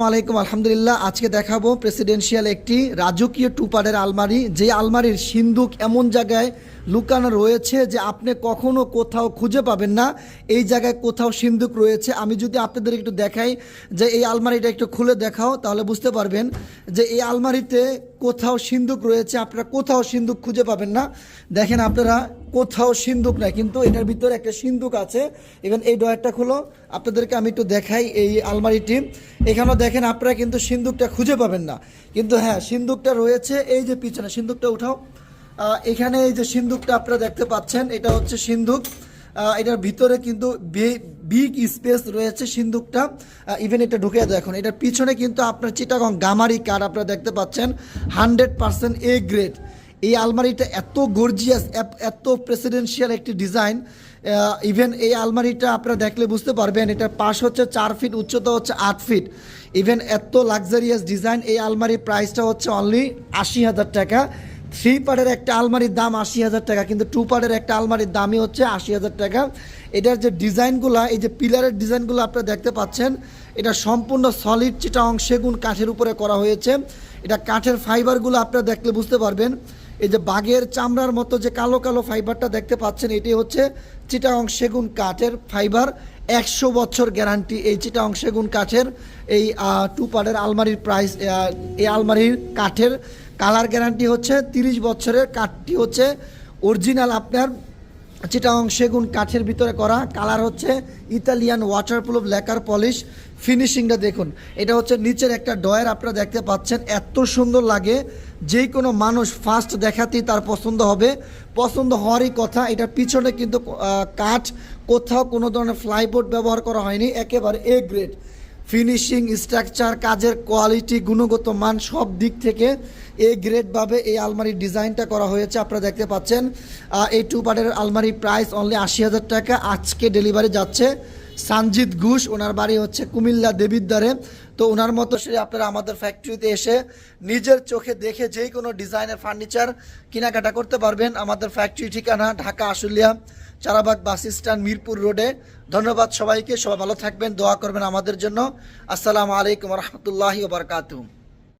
আলাইকুম, আলহামদুলিল্লাহ। আজকে দেখাবো প্রেসিডেন্সিয়াল একটি রাজকীয় টুপারের আলমারি। যে আলমারির সিন্দুক এমন জায়গায় লুকানো রয়েছে যে আপনি কখনো কোথাও খুঁজে পাবেন না। এই জায়গায় কোথাও সিন্দুক রয়েছে। আমি যদি আপনাদের একটু দেখাই যে এই আলমারিটা একটু খুলে দেখাও, তাহলে বুঝতে পারবেন যে এই আলমারিতে কোথাও সিন্দুক রয়েছে, আপনারা কোথাও সিন্দুক খুঁজে পাবেন না। দেখেন আপনারা কোথাও সিন্দুক নাই, কিন্তু এটার ভিতরে একটা সিন্দুক আছে। এখন এই ডয়ারটা খুলো। আপনাদেরকে আমি একটু দেখাই এই আলমারিটি। এখানেও দেখেন আপনারা কিন্তু সিন্দুকটা খুঁজে পাবেন না। কিন্তু হ্যাঁ সিন্দুকটা রয়েছে, এই যে পিছনে সিন্দুকটা উঠাও। এখানে এই যে সিন্দুকটা আপনারা দেখতে পাচ্ছেন, এটা হচ্ছে সিন্দুক এটার ভিতরে কিন্তু বিগ স্পেস রয়েছে সিন্দুকটা। ইভেন এটা ঢুকে দেয় এখন। এটার পিছনে কিন্তু আপনার চিটাগং গামারি কার্ড আপনারা দেখতে পাচ্ছেন। হান্ড্রেড পার্সেন্ট এ গ্রেড এই আলমারিটা এত গর্জিয়াস এত প্রেসিডেন্সিয়াল একটি ডিজাইন ইভেন এই আলমারিটা আপনারা দেখলে বুঝতে পারবেন, এটার পাশ হচ্ছে চার ফিট উচ্চতা হচ্ছে আট ফিট ইভেন এত লাক্সারিয়াস ডিজাইন এই আলমারির প্রাইসটা হচ্ছে অনলি আশি হাজার টাকা। থ্রি পার্টের একটা আলমারির দাম আশি হাজার টাকা, কিন্তু টু পার্টের একটা আলমারির দামই হচ্ছে আশি হাজার টাকা। এটার যে ডিজাইনগুলো, এই যে পিলারের ডিজাইনগুলো আপনারা দেখতে পাচ্ছেন, এটা সম্পূর্ণ সলিড চিটাং সেগুন কাঠের উপরে করা হয়েছে। এটা কাঠের ফাইবারগুলো আপনারা দেখলে বুঝতে পারবেন। এই যে বাঘের চামড়ার মতো যে কালো কালো ফাইবারটা দেখতে পাচ্ছেন, এটি হচ্ছে চিটাং সেগুন কাঠের ফাইবার একশো বছর গ্যারান্টি এই চিটাং সেগুন কাঠের, এই টু পার্টের আলমারির প্রাইস এই আলমারির কাঠের। কালার গ্যারান্টি হচ্ছে তিরিশ বছরের কাঠটি হচ্ছে অরিজিনাল আপনার চিটাং সেগুন কাঠের ভিতরে করা। কালার হচ্ছে ইতালিয়ান ওয়াটারপ্রুফ লেকার পলিশ ফিনিশিংটা দেখুন, এটা হচ্ছে নিচের একটা ডয়ার আপনারা দেখতে পাচ্ছেন। এত সুন্দর লাগে যে কোনো মানুষ ফার্স্ট দেখাতেই তার পছন্দ হবে। পছন্দ হওয়ারই কথা এটার পিছনে কিন্তু কাঠ, কোথাও কোনো ধরনের ফ্লাইবোর্ড ব্যবহার করা হয়নি, একেবারে এ গ্রেড ফিনিশিং স্ট্রাকচার, কাজের কোয়ালিটি, গুণগত মান সব দিক থেকে এ গ্রেডভাবে এই আলমারির ডিজাইনটা করা হয়েছে, আপনারা দেখতে পাচ্ছেন। এই টু পার্টের আলমারির প্রাইস অনলি আশি হাজার টাকা, আজকে ডেলিভারি যাচ্ছে সানজিৎ ঘোষ, ওনার বাড়ি হচ্ছে কুমিল্লা দেবিদ্বারে তো ওনার মতো সে আপনারা আমাদের ফ্যাক্টরিতে এসে নিজের চোখে দেখে যেই কোনো ডিজাইনের ফার্নিচার কেনাকাটা করতে পারবেন। আমাদের ফ্যাক্টরি ঠিকানা ঢাকা আশুলিয়া। চারাবাগ বাস স্ট্যান্ড মিরপুর রোডে। ধন্যবাদ সবাইকে, সবাই ভালো থাকবেন, দোয়া করবেন আমাদের জন্য। আসসালামু আলাইকুম রহমতুল্লাহি ওবরকাতুহ